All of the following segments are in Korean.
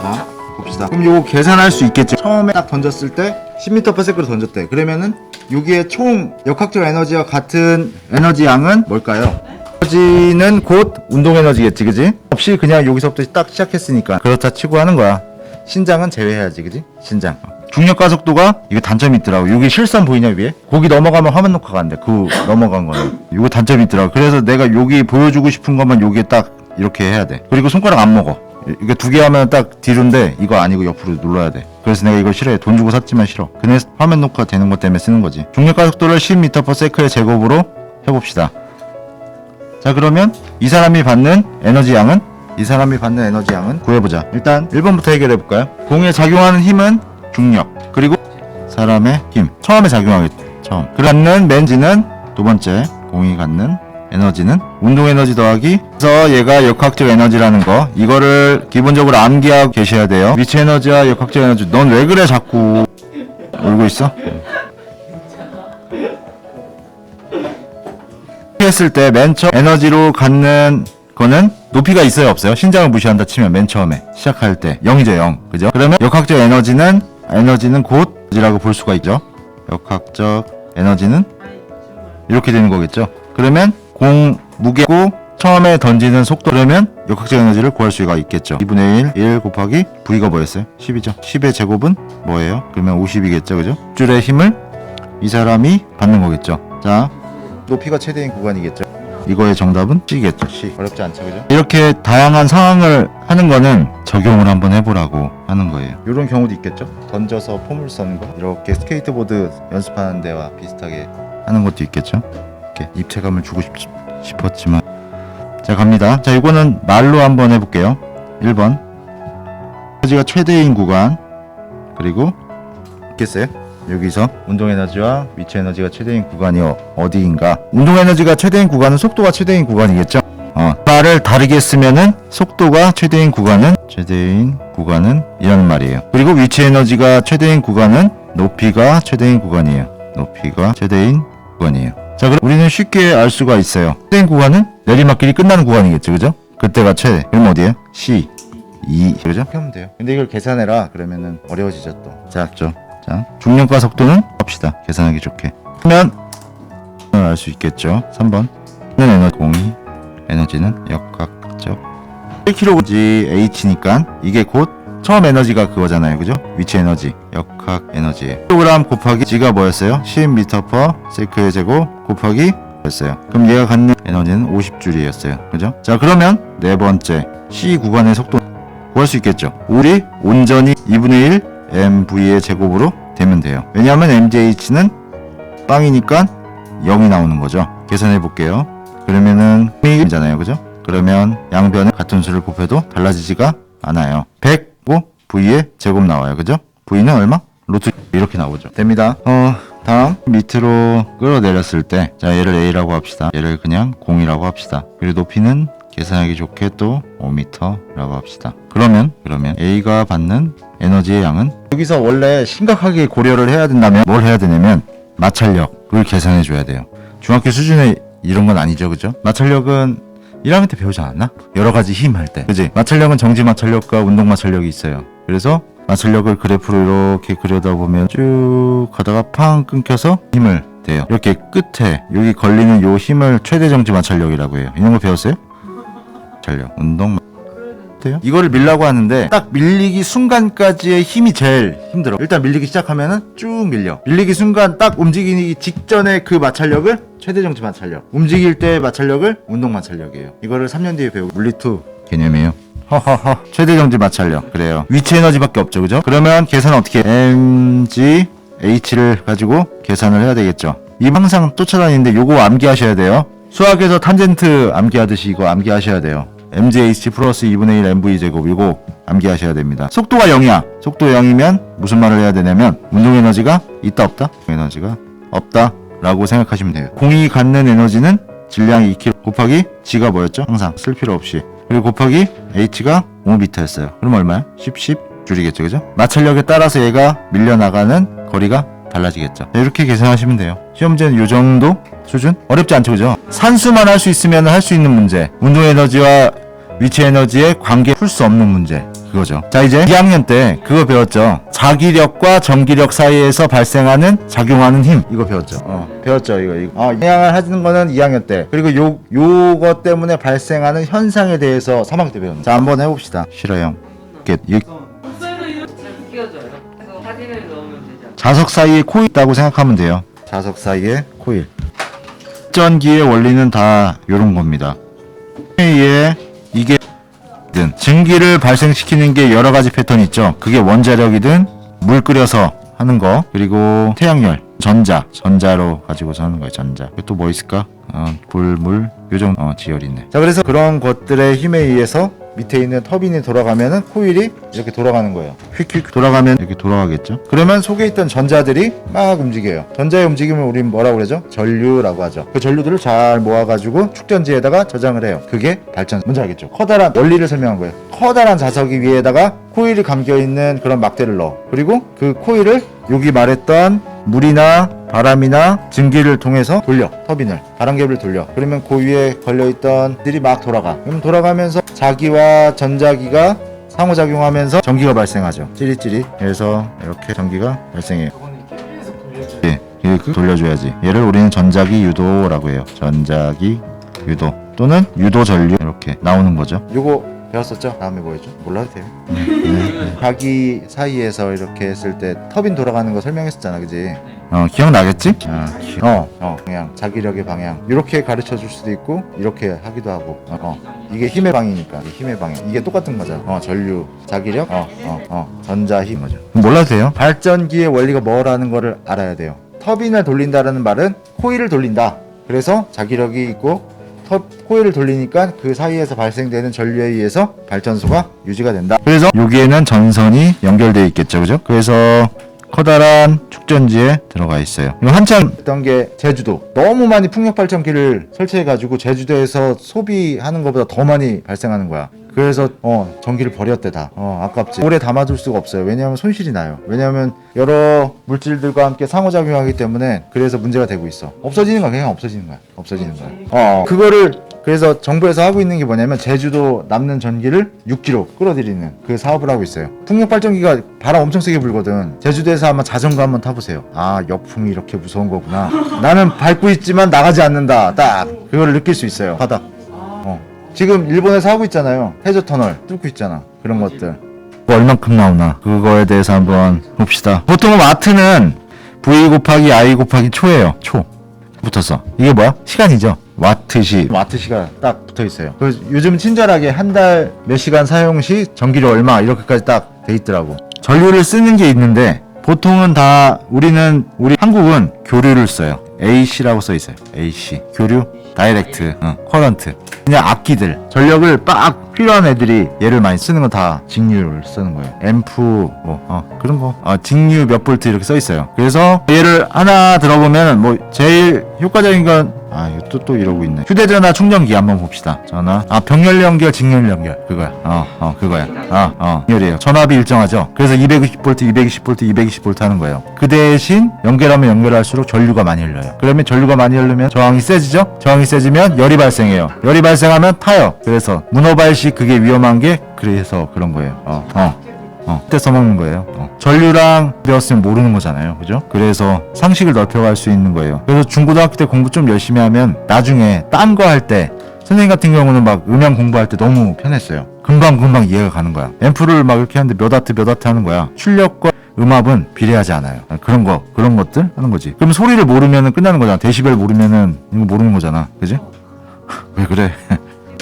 자 봅시다. 그럼 요거 계산할 수 있겠죠 처음에 딱 던졌을 때 10m/s로 던졌대. 그러면은 여기에 총 역학적 에너지와 같은 에너지 양은 뭘까요? 에너지는 곧 운동 에너지겠지 그지? 없이 그냥 여기서부터 딱 시작했으니까 그렇다 치고 하는 거야. 신장은 제외해야지 그지? 신장. 중력 가속도가 이게 단점이 있더라고. 여기 실선 보이냐 위에? 거기 넘어가면 화면 녹화가 안돼. 그 넘어간 거는. 이거 단점이 있더라고. 그래서 내가 여기 보여주고 싶은 것만 여기에 딱 이렇게 해야 돼. 그리고 손가락 안 먹어 이게 두 개 하면 딱 뒤로인데 이거 아니고 옆으로 눌러야 돼. 그래서 내가 이걸 싫어해. 돈 주고 샀지만 싫어. 근데 화면 녹화 되는 것 때문에 쓰는 거지. 중력 가 속도를 10m/s의 제곱으로 해봅시다. 자 그러면 이 사람이 받는 에너지 양은? 이 사람이 받는 에너지 양은? 구해보자. 일단 1번부터 해결해 볼까요? 공에 작용하는 힘은 중력 그리고 사람의 힘. 처음에 작용하겠죠. 처음. 갖는 맨지는 두 번째 공이 갖는 에너지는 운동 에너지 더하기 그래서 얘가 역학적 에너지라는 거. 이거를 기본적으로 암기하고 계셔야 돼요. 위치 에너지와 역학적 에너지. 넌 왜 그래 자꾸? 울고 있어? 했을 때 맨 처음 에너지로 갖는 거는 높이가 있어요 없어요? 신장을 무시한다 치면 맨 처음에 시작할 때 0이죠 0 그죠? 그러면 역학적 에너지는 에너지는 곧 이라고 볼 수가 있죠? 역학적 에너지는 이렇게 되는 거겠죠? 그러면 공 무게고 처음에 던지는 속도 그러면 역학적 에너지를 구할 수가 있겠죠 2분의 1 1 곱하기 V가 뭐였어요? 10이죠 10의 제곱은 뭐예요? 그러면 50이겠죠 그죠? 줄의 힘을 이 사람이 받는 거겠죠 자 높이가 최대인 구간이겠죠. 이거의 정답은 C겠죠. C. 어렵지 않죠, 그죠? 이렇게 다양한 상황을 하는 거는 적용을 한번 해보라고 하는 거예요. 이런 경우도 있겠죠. 던져서 거. 이렇게 스케이트보드 연습하는 데와 비슷하게 하는 것도 있겠죠. 이렇게 입체감을 주고 싶, 싶었지만. 자, 갑니다. 자, 이거는 말로 한번 해볼게요. 1번. 에너지가 최대인 구간. 그리고 있겠어요? 여기서 운동 에너지와 위치 에너지가 최대인 구간이 어, 어디인가? 운동 에너지가 최대인 구간은 속도가 최대인 구간이겠죠? 어, 말을 다르게 쓰면은 속도가 최대인 구간은 최대인 구간은 이런 말이에요. 그리고 위치 에너지가 최대인 구간은 높이가 최대인 구간이에요. 높이가 최대인 구간이에요. 자, 그럼 우리는 쉽게 알 수가 있어요. 최대인 구간은 내리막길이 끝나는 구간이겠죠, 그죠? 그때가 최대. 그럼 어디에요? C. 2 그죠? 하면 돼요. 근데 이걸 계산해라 그러면은 어려워지죠 또. 자, 죠 자, 중력과 속도는 합시다. 계산하기 좋게. 하면 알 수 있겠죠. 3번. 에너지 공이 에너지는 역학적 1kg H니까 이게 곧 처음 에너지가 그거잖아요. 그죠? 위치 에너지, 역학 에너지. kg 곱하기 G가 뭐였어요? 10m per 세크의 제곱 곱하기 였어요. 그럼 얘가 갖는 에너지는 50줄이었어요. 그죠? 자, 그러면 네 번째 C 구간의 속도 구할 수 있겠죠. 우리 온전히 2분의 1 MV의 제곱으로 되면 돼요. 왜냐하면 MJH는 빵이니까 0이 나오는 거죠. 계산해 볼게요. 그러면은 1이잖아요. 그죠? 그러면 양변을 같은 수를 곱해도 달라지지가 않아요. 100고 V의 제곱 나와요. 그죠? V는 얼마? 루트 이렇게 나오죠. 됩니다. 어, 다음 밑으로 끌어내렸을 때, 자 얘를 A라고 합시다. 얘를 그냥 0이라고 합시다. 그리고 높이는 계산하기 좋게 또 5m라고 합시다. 그러면 그러면 A가 받는 에너지의 양은 여기서 원래 심각하게 고려를 해야 된다면 뭘 해야 되냐면 마찰력을 계산해 줘야 돼요. 중학교 수준의 이런 건 아니죠, 그죠? 마찰력은 1학년 때 배우지 않았나? 여러 가지 힘 할 때, 그지? 마찰력은 정지 마찰력과 운동 마찰력이 있어요. 그래서 마찰력을 그래프로 이렇게 그려다 보면 쭉 가다가 팡 끊겨서 힘을 돼요. 이렇게 끝에 여기 걸리는 요 힘을 최대 정지 마찰력이라고 해요. 이런 거 배웠어요? 마찰력, 운동 돼요? 이거를 밀라고 하는데 딱 밀리기 순간까지의 힘이 제일 힘들어. 일단 밀리기 시작하면은 쭉 밀려. 밀리기 순간 딱 움직이기 직전에 그 마찰력을 최대 정지 마찰력. 움직일 때 마찰력을 운동 마찰력이에요. 이거를 3년 뒤에 배우고 물리2 개념이에요. 허허허 최대 정지 마찰력 그래요. 위치 에너지밖에 없죠, 그죠? 그러면 계산 어떻게? 해? mg h를 가지고 계산을 해야 되겠죠. 이 항상 쫓아다니는데 요거 암기하셔야 돼요. 수학에서 탄젠트 암기하듯이 이거 암기하셔야 돼요. Mgh 플러스 2분의 1 mv 제곱 이거 암기하셔야 됩니다. 속도가 0이야. 속도 0이면 무슨 말을 해야 되냐면 운동 에너지가 있다 없다? 에너지가 없다. 라고 생각하시면 돼요. 공이 갖는 에너지는 질량이 2kg 곱하기 g가 뭐였죠? 항상 쓸 필요 없이. 그리고 곱하기 h가 5m였어요. 그럼 얼마야? 10, 10 줄이겠죠. 그죠? 마찰력에 따라서 얘가 밀려나가는 거리가 달라지겠죠. 네, 이렇게 계산하시면 돼요. 시험 문제는 요 정도 수준? 어렵지 않죠, 그죠? 산수만 할 수 있으면 할 수 있는 문제. 운동 에너지와 위치 에너지의 관계 풀 수 없는 문제. 그거죠. 자 이제 2학년 때 그거 배웠죠. 자기력과 전기력 사이에서 발생하는 작용하는 힘 이거 배웠죠. 어 배웠죠 이거 이거. 어 영향을 하는 거는 2학년 때 그리고 요 요거 때문에 발생하는 현상에 대해서 3학년 때 배웠는. 자 한번 해봅시다. 싫어요. 이렇게 이 목소리도 이렇게 잘 끼워져요. 그래서 사진을 넣으면 되지 않아요? 자석 사이에 코일 있다고 생각하면 돼요. 자석 사이에 코일. 전기의 원리는 다 이런 겁니다. 에 이게 든 증기를 발생시키는 게 여러 가지 패턴이 있죠. 그게 원자력이든 물 끓여서 하는 거. 그리고 태양열 전자 전자로 가지고서 하는 거예요 전자. 또 뭐 있을까 어, 불물 요정 어, 지열이 있네. 자 그래서 그런 것들의 힘에 의해서 밑에 있는 터빈이 돌아가면은 코일이 이렇게 돌아가는 거예요. 휙휙 돌아가면 이렇게 돌아가겠죠? 그러면 속에 있던 전자들이 막 움직여요. 전자의 움직임을 우린 뭐라고 그러죠? 전류라고 하죠. 그 전류들을 잘 모아가지고 축전지에다가 저장을 해요. 그게 발전 뭔지 알겠죠? 커다란 원리를 설명한 거예요 커다란 자석이 위에다가 코일이 감겨 있는 그런 막대를 넣어. 그리고 그 코일을 여기 말했던 물이나 바람이나 증기를 통해서 돌려. 터빈을. 바람개비를 돌려. 그러면 그 위에 걸려있던 들이 막 돌아가. 그럼 돌아가면서 자기와 전자기가 상호작용하면서 전기가 발생하죠. 찌릿찌릿 그래서 이렇게 전기가 발생해요. 예, 이렇게 돌려줘야지. 얘를 우리는 전자기 유도라고 해요. 전자기 유도. 또는 유도 전류. 이렇게 나오는 거죠. 요거 배웠었죠? 다음에 뭐였죠? 몰라도 돼요. 자기 사이에서 이렇게 했을 때 터빈 돌아가는 거 설명했었잖아 그지? 어 기억나겠지? 어, 기- 어, 어. 방향 자기력의 방향. 이렇게 가르쳐 줄 수도 있고 이렇게 하기도 하고. 어, 어. 이게 힘의 방이니까. 이게 힘의 방향. 이게 똑같은 거잖아 어 전류 자기력 어 어 어. 전자 힘. 거죠? 몰라도 돼요. 발전기의 원리가 뭐라는 거를 알아야 돼요. 터빈을 돌린다라는 말은 코일을 돌린다. 그래서 자기력이 있고 터, 코일을 돌리니까 그 사이에서 발생되는 전류에 의해서 발전소가 유지가 된다. 그래서 여기에는 전선이 연결되어 있겠죠, 그죠? 그래서 커다란 축전지에 들어가 있어요. 한참 했던 게 제주도 너무 많이 풍력 발전기를 설치해가지고 제주도에서 소비하는 것보다 더 많이 발생하는 거야. 그래서 어 전기를 버렸대 다. 어 아깝지. 오래 담아둘 수가 없어요. 왜냐하면 손실이 나요. 왜냐하면 여러 물질들과 함께 상호작용하기 때문에 그래서 문제가 되고 있어. 없어지는 거야. 그냥 없어지는 거야. 없어지는 거야. 어 그거를 그래서 정부에서 하고 있는 게 뭐냐면 제주도 남는 전기를 6kg 끌어들이는 그 사업을 하고 있어요. 풍력 발전기가 바람 엄청 세게 불거든. 제주도에서 한번 자전거 한번 타보세요. 아 역풍이 이렇게 무서운 거구나. 나는 밟고 있지만 나가지 않는다. 딱 그거를 느낄 수 있어요. 바닥. 어. 지금 일본에서 하고 있잖아요. 해저 터널 뚫고 있잖아. 그런 것들. 뭐 얼만큼 나오나 그거에 대해서 한번 봅시다. 보통 마트는 V 곱하기 I 곱하기 초예요. 초. 붙었어. 이게 뭐야? 시간이죠. 와트시. 와트시가 딱 붙어 있어요. 그래서 요즘 친절하게 한 달 몇 시간 사용 시 전기료 얼마 이렇게까지 딱 돼 있더라고. 전류를 쓰는 게 있는데 보통은 다 우리는 우리 한국은 교류를 써요. AC라고 써 있어요. AC 교류 다이렉트 어, 커런트 그냥 악기들 전력을 빡 필요한 애들이 얘를 많이 쓰는 건 다 직류를 쓰는 거예요. 앰프 뭐 어, 그런 거 어, 직류 몇 볼트 이렇게 써 있어요. 그래서 얘를 하나 들어보면 뭐 제일 효과적인 건 아, 이거 또, 또 이러고 있네. 휴대전화 충전기 한번 봅시다. 전화. 아, 병렬 연결, 직렬 연결. 그거야. 어, 어, 그거야. 아, 어, 연결이에요. 전압이 일정하죠. 그래서 220V, 220V, 220V 하는 거예요. 그 대신 연결하면 연결할수록 전류가 많이 흘러요. 그러면 전류가 많이 흐르면 저항이 세지죠? 저항이 세지면 열이 발생해요. 열이 발생하면 타요. 그래서 문어발 식 그게 위험한 게 그래서 그런 거예요. 어, 어. 어, 그때 써먹는 거예요. 어. 전류랑 배웠으면 모르는 거잖아요. 그죠? 그래서 상식을 넓혀갈 수 있는 거예요. 그래서 중고등학교 때 공부 좀 열심히 하면 나중에 딴 거 할 때 선생님 같은 경우는 막 음향 공부할 때 너무 편했어요. 금방금방 이해가 가는 거야. 앰프를 막 이렇게 하는데 몇 와트 몇 와트 하는 거야. 출력과 음압은 비례하지 않아요. 아, 그런 거, 그런 것들 하는 거지. 그럼 소리를 모르면은 끝나는 거잖아. 데시벨 모르면은 이거 모르는 거잖아. 그지? 왜 그래?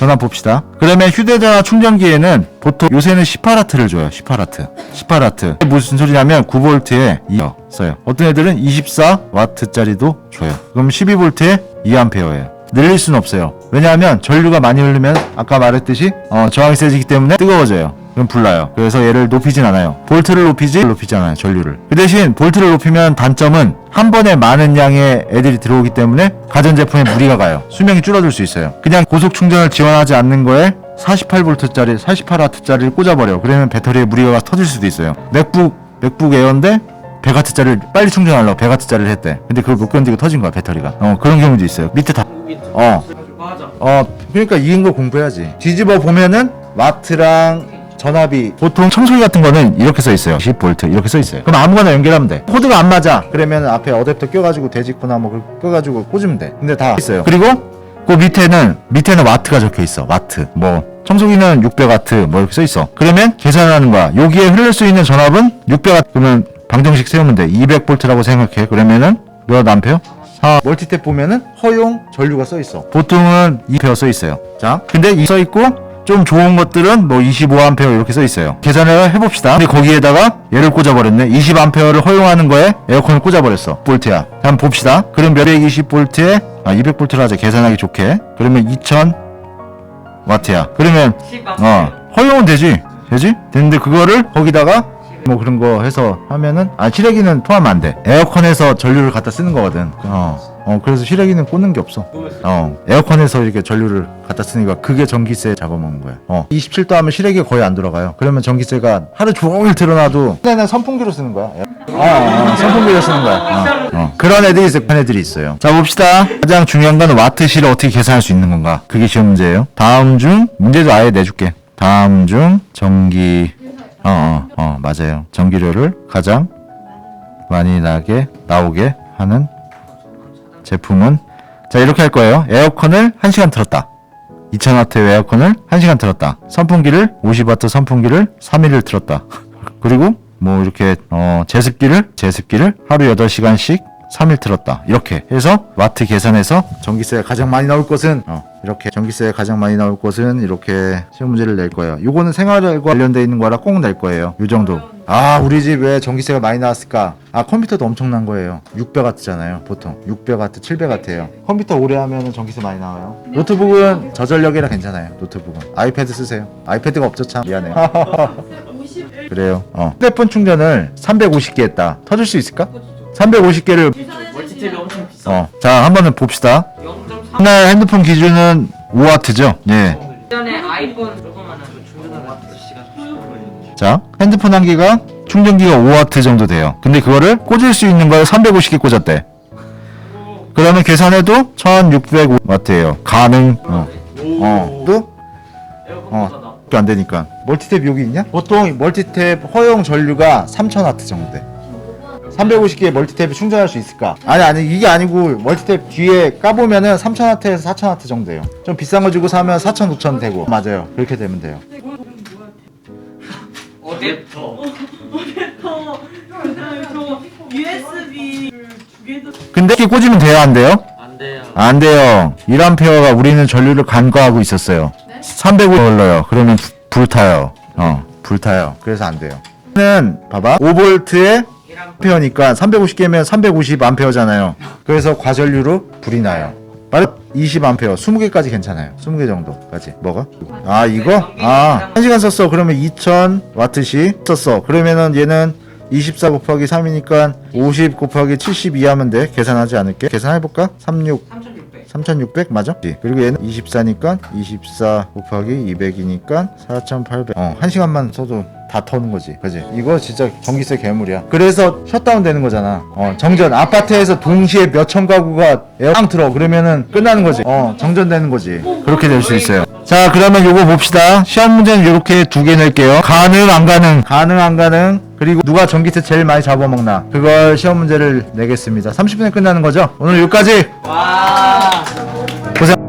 전화 봅시다. 그러면 휴대전화 충전기에는 보통 요새는 18와트를 줘요. 18와트. 18와트. 무슨 소리냐면 9V에 2 써요. 어떤 애들은 24와트짜리도 줘요. 그럼 12V에 2A예요. 늘릴 수는 없어요. 왜냐하면 전류가 많이 흐르면 아까 말했듯이 어, 저항이 세지기 때문에 뜨거워져요. 그럼 불나요. 그래서 얘를 높이진 않아요. 볼트를 높이지 높이지 않아요. 전류를. 그 대신 볼트를 높이면 단점은 한 번에 많은 양의 애들이 들어오기 때문에 가전제품에 무리가 가요. 수명이 줄어들 수 있어요. 그냥 고속 충전을 지원하지 않는 거에 48V짜리, 48W짜리를 꽂아버려. 그러면 배터리에 무리가 터질 수도 있어요. 맥북, 맥북 에어인데 100W짜리를 빨리 충전하려고 100W짜리를 했대. 근데 그걸 못 견디고 터진 거야, 배터리가. 어, 그런 경우도 있어요. 밑에 다. 어. 어, 그러니까 이긴 거 공부해야지. 뒤집어 보면은 와트랑 전압이 보통 청소기 같은 거는 이렇게 써 있어요. 10V 이렇게 써 있어요. 그럼 아무거나 연결하면 돼. 코드가 안 맞아. 그러면 앞에 어댑터 껴가지고 대직구나 뭐 그걸 껴가지고 꽂으면 돼. 근데 다 있어요. 그리고 그 밑에는 밑에는 와트가 적혀 있어. 와트. 뭐 청소기는 600와트 뭐 이렇게 써 있어. 그러면 계산하는 거야. 여기에 흐를 수 있는 전압은 600와트. 그러면 방정식 세우면 돼. 200볼트라고 생각해. 그러면은 몇 암페어? 아, 멀티탭 보면은 허용 전류가 써 있어. 보통은 2페어 써 있어요. 자, 근데 이 써 있고 좀 좋은 것들은 뭐 25암페어 이렇게 써 있어요. 계산을 해봅시다. 근데 거기에다가 얘를 꽂아버렸네. 20암페어를 허용하는 거에 에어컨을 꽂아버렸어. 볼트야. 자, 한번 봅시다. 그럼 몇 120볼트에 아 200볼트로 하자. 계산하기 좋게. 그러면 2000 와트야. 그러면 10아 어 허용은 되지. 되지? 되는데 그거를 거기다가 뭐 그런 거 해서 하면은 아 실외기는 포함 안 돼. 에어컨에서 전류를 갖다 쓰는 거거든. 어. 어 그래서 실외기는 꽂는 게 없어. 어 에어컨에서 이렇게 전류를 갖다 쓰니까 그게 전기세 잡아먹는 거야. 어 27도 하면 실외기가 거의 안 들어가요. 그러면 전기세가 하루 종일 틀어놔도 그때는 선풍기로 쓰는 거야. 어, 어 선풍기로 쓰는 거야. 어, 어. 그런 애들이 있어. 그런 애들이 있어요. 자 봅시다. 가장 중요한 건 와트시를 어떻게 계산할 수 있는 건가. 그게 시험 문제예요. 다음 중 문제도 아예 내줄게. 다음 중 전기 어, 어, 어, 맞아요. 전기료를 가장 많이 나게 나오게 하는 제품은 자 이렇게 할 거예요. 에어컨을 1시간 틀었다. 2000W 에어컨을 1시간 틀었다. 선풍기를 50W 선풍기를 3일을 틀었다. 그리고 뭐 이렇게 어 제습기를 제습기를 하루 8시간씩 3일 틀었다. 이렇게 해서 와트 계산해서 전기세가 가장 많이 나올 것은 어, 이렇게 전기세가 가장 많이 나올 것은 이렇게 시험 문제를 낼 거예요. 요거는 생활과 관련돼 있는 거라 꼭 낼 거예요. 요 정도. 아, 우리 집 왜 전기세가 많이 나왔을까? 아, 컴퓨터도 엄청난 거예요. 600W잖아요, 보통. 600W, 700W예요. 컴퓨터 오래 하면 전기세 많이 나와요. 노트북은 저전력이라 괜찮아요. 노트북은. 아이패드 쓰세요. 아이패드가 없죠, 참. 미안해요. 그래요. 어. 휴대폰 충전을 350개 했다. 터질 수 있을까? 350개를 멀티탭이 엄청 비싸 어. 자, 한번 봅시다. 0.3 하나 핸드폰 기준은 5W죠. 예. 전에 아이폰 조그만한 그 충전하는 시간 자, 핸드폰 한 개가 충전기가 5W 정도 돼요. 근데 그거를 꽂을 수 있는 걸 350개 꽂았대. 그러면 계산해도 1600W예요. 가능. 어. 어. 또? 에어컨보다 나 또안 되니까. 멀티탭 여기 있냐? 보통 멀티탭 허용 전류가 3000W 정도 돼. 350개의 멀티탭이 충전할 수 있을까? 아니 아니 이게 아니고 멀티탭 뒤에 까보면은 3000W에서 4000W 정도 돼요. 좀 비싼 거 주고 사면 4000, 5000 되고 맞아요. 그렇게 되면 돼요. 어댑터 저 USB 두 개도 근데 이렇게 꽂으면 돼요, 안 돼요? 안 돼요 안 돼요. 1암페어가 우리는 전류를 간과하고 있었어요. 300을 흘러요. 그러면 부- 불타요. 어, 불타요. 그래서 안 돼요. 는 봐봐. 5볼트에 1 암 암페어니까 350개면 350 암페어잖아요. 그래서 과전류로 불이 나요. 말해 20 암페어, 20개까지 괜찮아요. 20개 정도까지. 뭐가? 아, 이거? 아, 1시간 썼어. 그러면 2000 와트씩 썼어. 그러면은 얘는 24 곱하기 3이니까 50 곱하기 72 하면 돼. 계산하지 않을게. 계산해볼까? 36 3600 3600 맞아? 그리고 얘는 24니까 24 곱하기 200이니까 4800. 어, 한 시간만 써도 다 터는 거지. 그지? 이거 진짜 전기세 괴물이야. 그래서 셧다운 되는 거잖아. 어, 정전. 아파트에서 동시에 몇천 가구가 에어컨 틀어. 그러면은 끝나는 거지. 어, 정전되는 거지. 그렇게 될 수 있어요. 자, 그러면 요거 봅시다. 시험 문제는 이렇게 두 개 낼게요. 가능, 안 가능. 가능, 안 가능. 그리고 누가 전기세 제일 많이 잡아먹나. 그걸 시험 문제를 내겠습니다. 30분에 끝나는 거죠? 오늘 여기까지. 와 고생